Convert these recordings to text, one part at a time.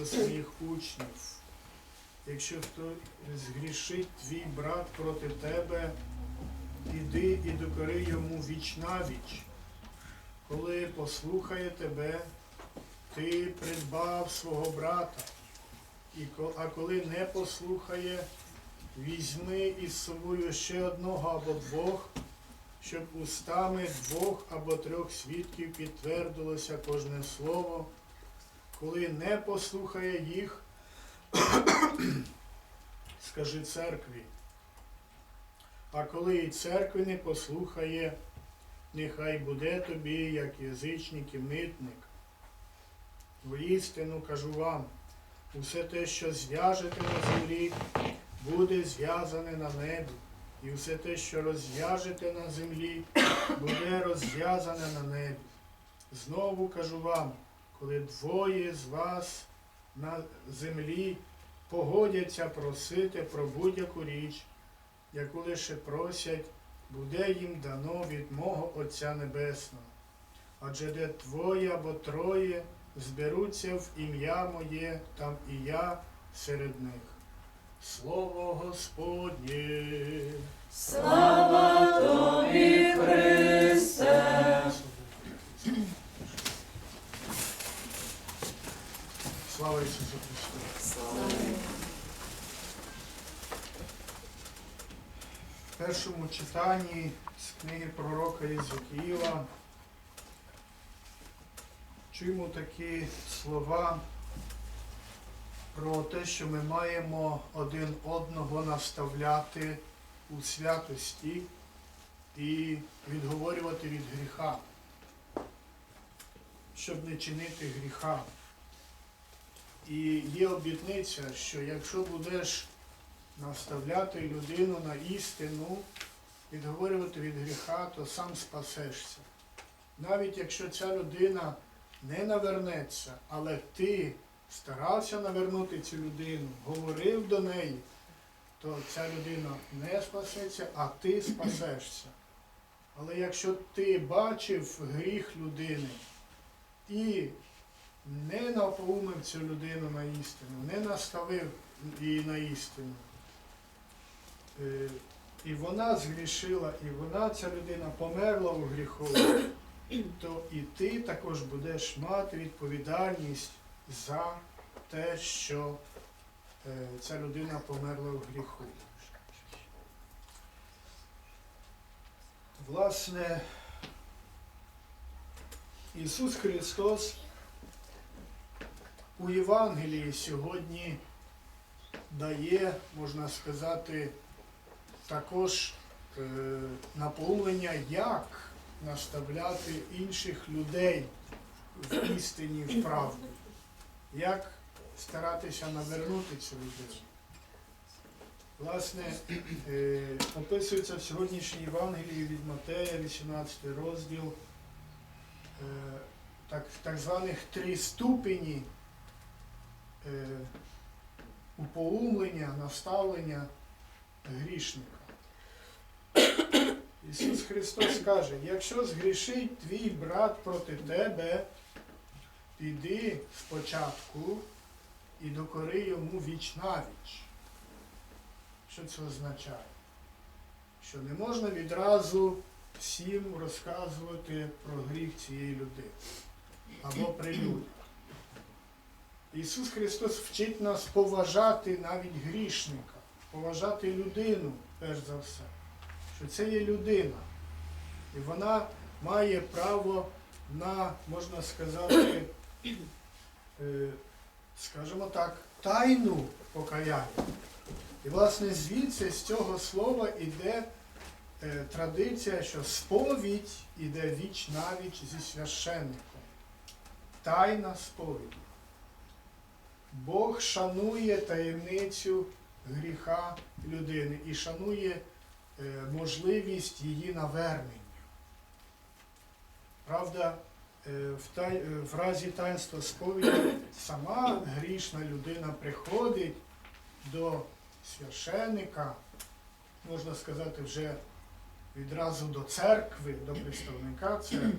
до своїх учнів. Якщо хто згрішить твій брат проти тебе, іди і докори йому віч навіч. Коли послухає тебе, ти придбав свого брата. А коли не послухає, візьми із собою ще одного або двох, щоб устами двох або трьох свідків підтвердилося кожне слово. Коли не послухає їх, скажи церкві. А коли і церкви не послухає, нехай буде тобі, як язичник і митник. Воістину кажу вам, усе те, що зв'яжете на землі, буде зв'язане на небі, і все те, що розв'яжете на землі, буде розв'язане на небі. Знову кажу вам, коли двоє з вас на землі погодяться просити про будь-яку річ, яку лише просять, буде їм дано від мого Отця Небесного. Адже де двоє або троє зберуться в ім'я моє, там і я серед них. Слово Господнє. Слава тобі, Христе! Слава Ісусу Христу! В першому читанні з книги пророка Єзекіїла чуємо такі слова про те, що ми маємо один одного наставляти у святості і відговорювати від гріха, щоб не чинити гріха. І є обітниця, що якщо будеш наставляти людину на істину, відговорювати від гріха, то сам спасешся. Навіть якщо ця людина не навернеться, але ти старався навернути цю людину, говорив до неї, то ця людина не спасеться, а ти спасешся. Але якщо ти бачив гріх людини і не напоумив цю людину на істину, не наставив її на істину, е, і вона згрішила, і вона, ця людина, померла у гріху, то і ти також будеш мати відповідальність за те, що е, ця людина померла у гріху. Власне, Ісус Христос у Євангелії сьогодні дає, можна сказати, також е, наповнення, як наставляти інших людей в істині, в правді, як старатися навернути цю людину. Власне, е, описується в сьогоднішній Євангелії від Матея, 18 розділ, е, так, так званих три ступені е, упоумлення, наставлення грішника. Ісус Христос каже, якщо згрішить твій брат проти тебе, піди спочатку і докори йому віч навіч. Що це означає? Що не можна відразу всім розказувати про гріх цієї людини або при людях. Ісус Христос вчить нас поважати навіть грішника, поважати людину, перш за все, що це є людина. І вона має право на, можна сказати, е, скажімо так, тайну покаяння. І, власне, звідси з цього слова йде е, традиція, що сповідь іде віч навіч зі священником. Тайна сповідь. Бог шанує таємницю гріха людини і шанує е, можливість її навернення. Правда, е, е, в разі таїнства сповіді сама грішна людина приходить до священника, можна сказати, вже відразу до церкви, до представника церкви,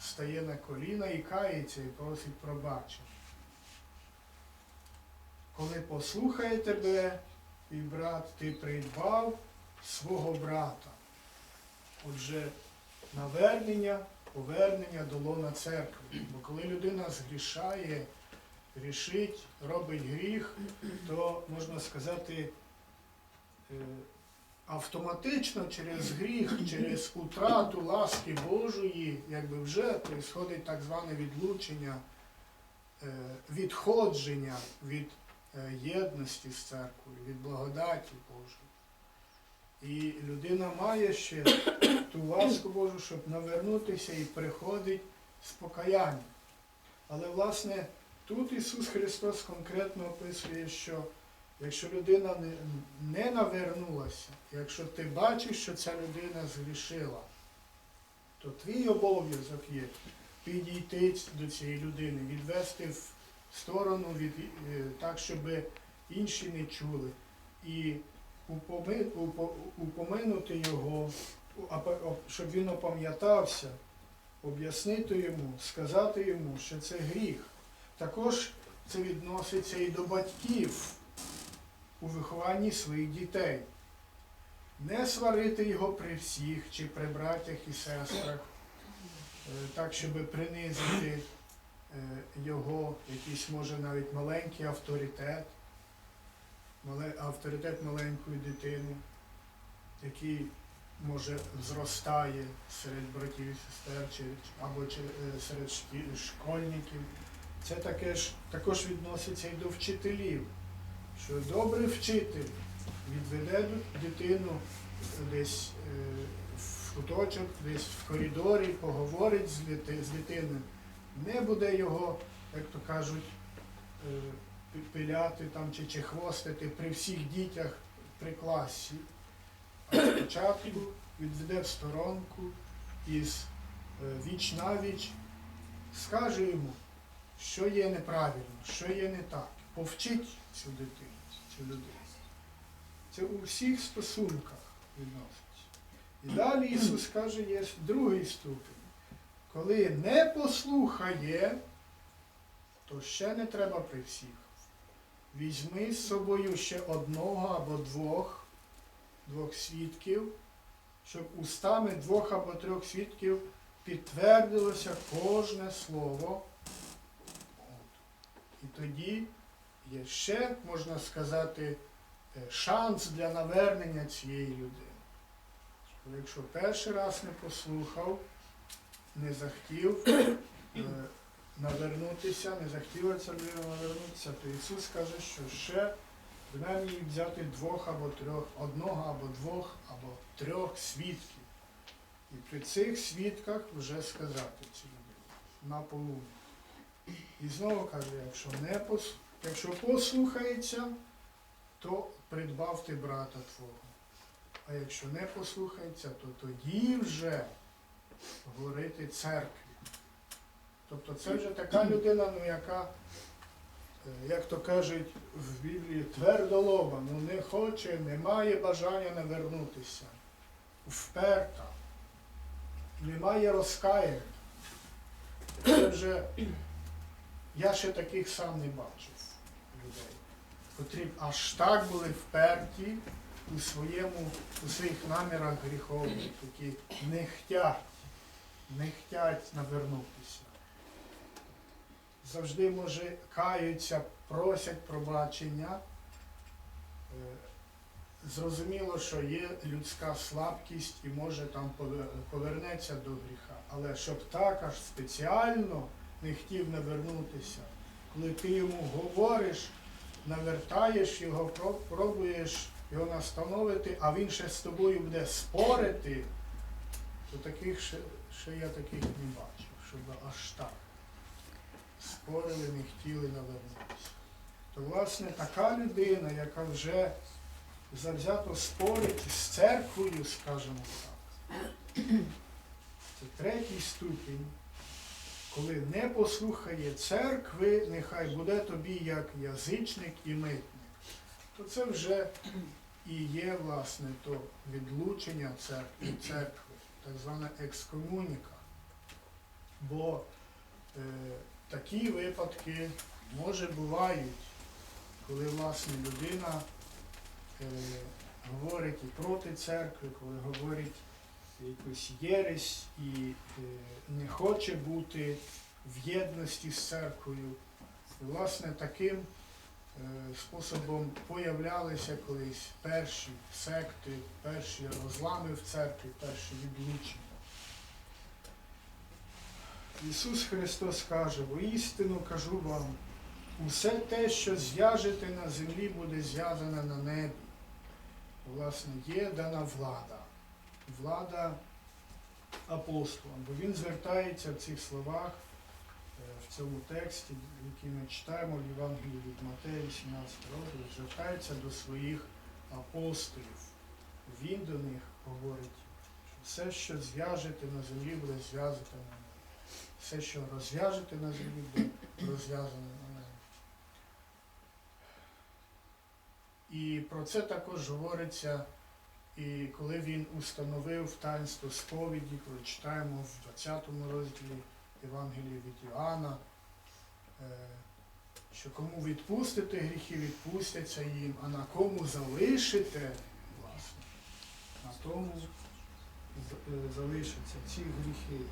стає на коліна і кається, і просить пробачення. Коли послухає тебе, і брат, ти придбав свого брата. Отже, навернення, повернення до лона церкви. Бо коли людина згрішає, грішить, робить гріх, то можна сказати, е, автоматично через гріх, через утрату ласки Божої, якби вже происходить так зване відлучення, е, відходження від єдності з церквою, від благодаті Божої. І людина має ще ту ласку Божу, щоб навернутися і приходить з покаянням. Але, власне, тут Ісус Христос конкретно описує, що якщо людина не навернулася, якщо ти бачиш, що ця людина згрішила, то твій обов'язок є підійти до цієї людини, відвести в сторону від, е, так, щоб інші не чули. І упоминути його, щоб він опам'ятався, об'яснити йому, сказати йому, що це гріх. Також це відноситься і до батьків у вихованні своїх дітей. Не сварити його при всіх чи при братях і сестрах, е, так, щоб принизити його якийсь, може, навіть маленький авторитет, авторитет маленької дитини, який може зростає серед братів і сестер або е, серед школьників. Це таке ж, також відноситься і до вчителів, що добрий вчитель відведе дитину десь е, в куточок, десь в коридорі, поговорить з дитиною. Не буде його, як то кажуть, е, пиляти там чи, чи хвостити при всіх дітях при класі. А спочатку відведе в сторонку із е, віч на віч, скаже йому, що є неправильно, що є не так. Повчить цю дитину, цю людину. Це у всіх стосунках відноситься. І далі Ісус каже, є другий ступінь. Коли не послухає, то ще не треба при всіх. Візьми з собою ще одного або двох, двох свідків, щоб устами двох або трьох свідків підтвердилося кожне слово. І тоді є ще, можна сказати, е, шанс для навернення цієї людини. Якщо перший раз не послухав, не захотів е, навернутися, не захотіла людина навернутися, то Ісус каже, що ще принаймні взяти двох або трьох, одного або двох, або трьох свідків. І при цих свідках вже сказати цій людині на полуну. І знову каже, якщо не пос... якщо послухається, то придбав ти брата твого. А якщо не послухається, то тоді вже говорити церкві. Тобто це вже така людина, ну яка, е, як то кажуть в Біблії, твердолоба, ну не хоче, не має бажання навернутися. Вперта, немає розкаяння. Вже я ще таких сам не бачив людей, котрі аж так були вперті у своєму, у своїх намірах гріховних, які не хотять, не хотять навернутися. Завжди, може, каються, просять пробачення. Е, Зрозуміло, що є людська слабкість і може там повернеться до гріха. Але щоб так аж спеціально не хотів навернутися, коли ти йому говориш, навертаєш його, пробуєш його настановити, а він ще з тобою буде спорити, то таких ще, ще я таких не бачив, щоб аж так спорили, не хотіли навернутися. То, власне, така людина, яка вже завзято спорить з церквою, скажімо так. Це третій ступінь. Коли не послухає церкви, нехай буде тобі як язичник і митник. То це вже і є, власне, то відлучення церкви, церкви, так звана екскомуніка. Бо е, такі випадки, може, бувають, коли власне людина е, говорить і проти церкви, коли говорить якусь єресь і е, не хоче бути в єдності з церквою. І, власне, таким способом появлялися колись перші секти, перші розлами в церкві, перші відлучення. Ісус Христос каже, воістину кажу вам, усе те, що зв'яжете на землі, буде зв'язане на небі. Власне, є дана влада. Влада апостолам, бо він звертається в цих словах, е, в цьому тексті, який ми читаємо в Євангелії від Матея, 18 розділ, звертається до своїх апостолів. Він до них говорить, що все, що зв'яжете на землі, буде зв'язане на небі. Все, що розв'яжете на землі, буде розв'язане на небі. І про це також говориться, і коли він установив таїнство сповіді, коли читаємо в 20 розділі Євангелії від Іоанна, е, що кому відпустите гріхи, відпустяться їм, а на кому залишите, власне, на тому е, залишаться ці гріхи.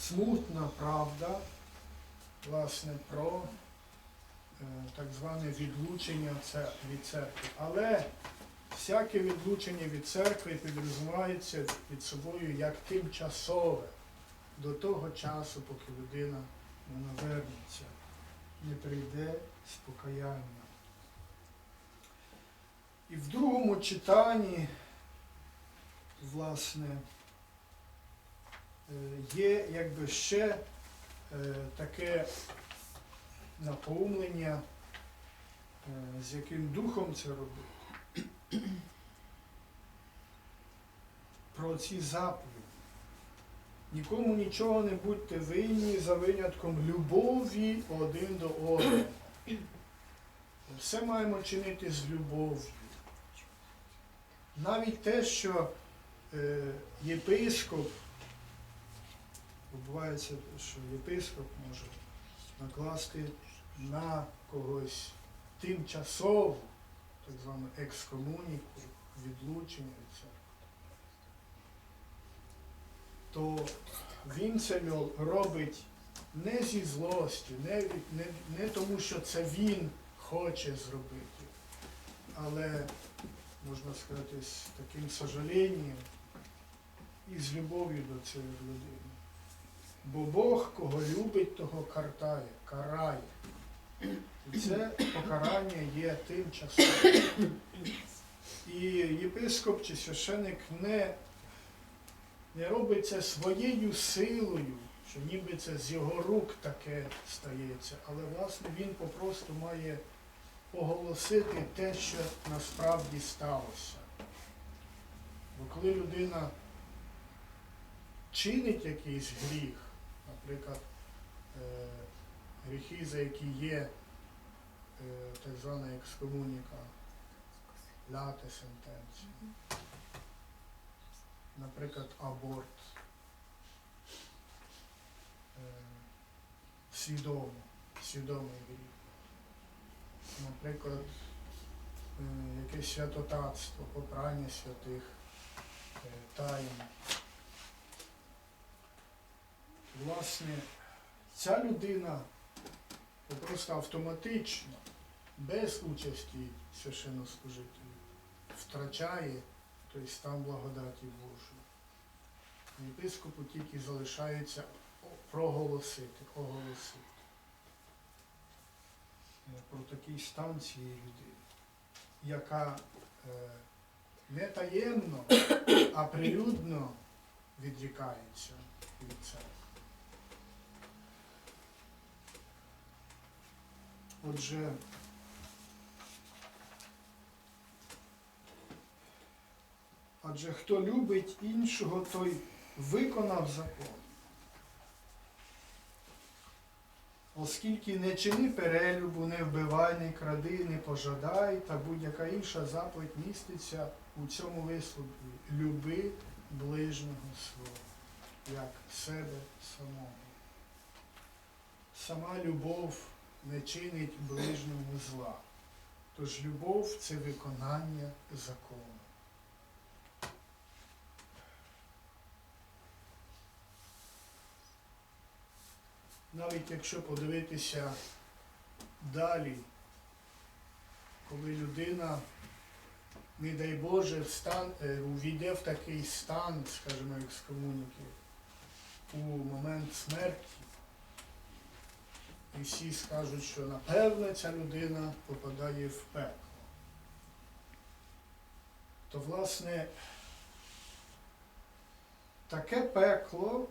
Смутна правда, власне, про е, так зване відлучення від церкви. Але всяке відлучення від церкви підрозуміється під собою як тимчасове до того часу, поки людина не навернеться, не прийде з покаяння. І в другому читанні, власне, е, є якби ще е, таке наповнення, е, з яким духом це робити. Про ці заповіді. Нікому нічого не будьте винні за винятком любові один до одного. Все маємо чинити з любов'ю. Навіть те, що е, єпископ, бувається, що єпископ може накласти на когось тимчасову, так звану екскомуніку, відлучення від церкви, то він це робить не зі злості, не, не, не тому, що це він хоче зробити, але, можна сказати, з таким сожаленням і з любов'ю до цієї людини. Бо Бог, кого любить, того картає, карає. Це покарання є тимчасовим. І єпископ чи священик не, не робить це своєю силою, що ніби це з його рук таке стається, але власне він попросту має оголосити те, що насправді сталося. Бо коли людина чинить якийсь гріх, наприклад, е, гріхи, за які є е, так звана екскомуніка, ляте сентенція, наприклад, аборт, е, свідомо, свідомий гріх, наприклад, е, якесь святотатство, попрання святих таїн. Власне, ця людина просто автоматично, без участі священнослужителів, втрачає той стан благодаті Божої. Єпископу тільки залишається проголосити, оголосити е, про такий стан цієї людини, яка е, не таємно, а прилюдно відрікається від церкви. Отже, адже хто любить іншого, той виконав закон. Оскільки не чини перелюбу, не вбивай, не кради, не пожадай, та будь-яка інша заповідь міститься у цьому вислові. Люби ближнього свого, як себе самого. сама любов не чинить ближньому зла. Тож любов це виконання закону. Навіть якщо подивитися далі, коли людина, не дай Боже, встан, е, увійде в такий стан, скажімо, екскомуніки, у момент смерті, і всі скажуть, що напевно ця людина попадає в пекло. То, власне, таке пекло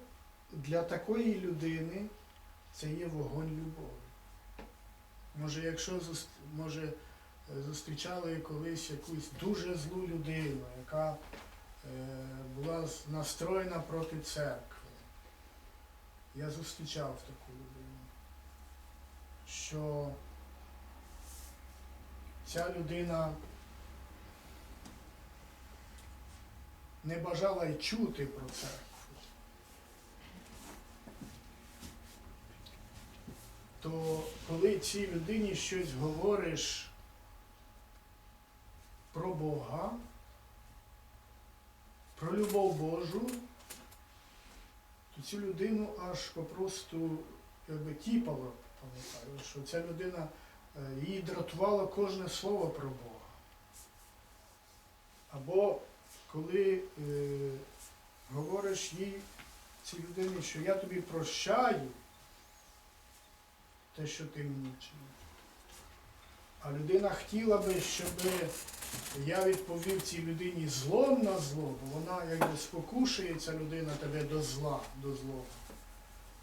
для такої людини це є вогонь любові. Може, якщо може, е, зустрічали колись якусь дуже злу людину, яка е, була настроєна проти церкви. Я зустрічав таку людину, що ця людина не бажала й чути про церкву. то коли цій людині щось говориш про Бога, про любов Божу, то цю людину аж попросту якби тіпало, пам'ятаю, що ця людина е, її дратувало кожне слово про Бога. Або коли е, говориш їй цій людині, що я тобі прощаю, те, що ти мені вчинив. А людина хотіла би, щоб я відповів цій людині злом на зло, бо вона якби ця людина тебе до зла, до злого.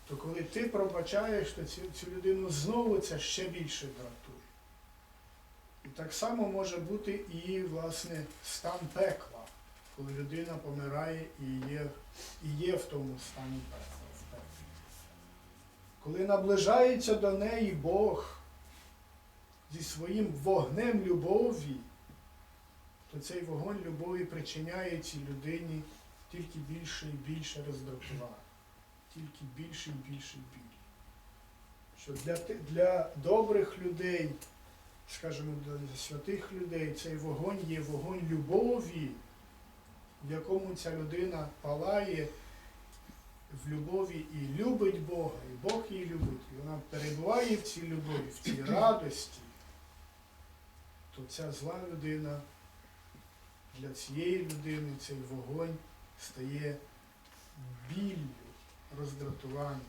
То коли ти пробачаєш, то цю, цю людину знову це ще більше дратує. І так само може бути і, власне, стан пекла, коли людина помирає і є, і є в тому стані пекла. Коли наближається до неї Бог зі своїм вогнем любові, то цей вогонь любові причиняє цій людині тільки більше і більше роздратування, тільки більше і більше біль. Що для, для добрих людей, скажімо, для святих людей, цей вогонь є вогонь любові, в якому ця людина палає в любові і любить Бога, і Бог її любить, і вона перебуває в цій любові, в цій радості, то ця зла людина для цієї людини цей вогонь стає біллю, роздратування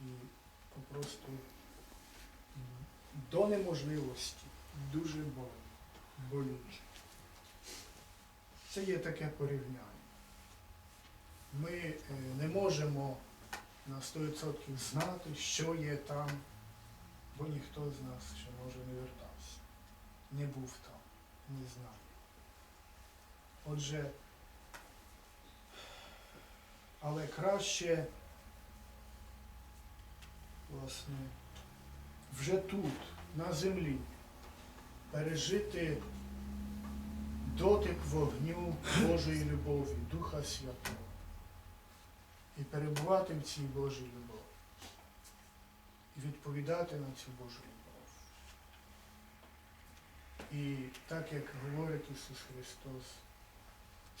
і попросту до неможливості дуже боль, болюче. Це є таке порівняння. Ми е, не можемо на 100% знати, що є там, бо ніхто з нас ще може не вертався, не був там, не знає. Отже, але краще, власне, вже тут, на землі, пережити дотик вогню Божої любові, Духа Святого і перебувати в цій Божій любові. І відповідати на цю Божу любов. І так як говорить Ісус Христос,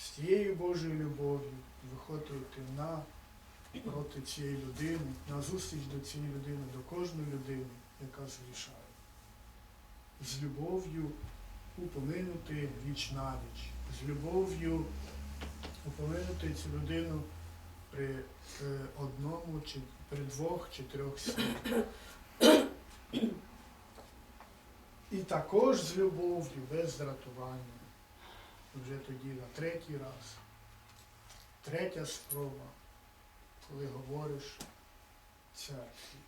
з цією Божою любов'ю виходити на проти цієї людини, на зустріч до цієї людини, до кожної людини, яка згрішає. З любов'ю упоминути віч на віч, з любов'ю упоминути цю людину при е, одному чи при двох чи трьох святах. І також з любов'ю, без дратування. Вже тоді на третій раз. Третя спроба, коли говориш церкві.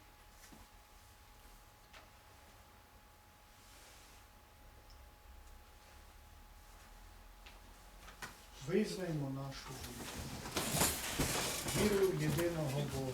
Визнаймо нашу віру. Віру в єдиного Бога.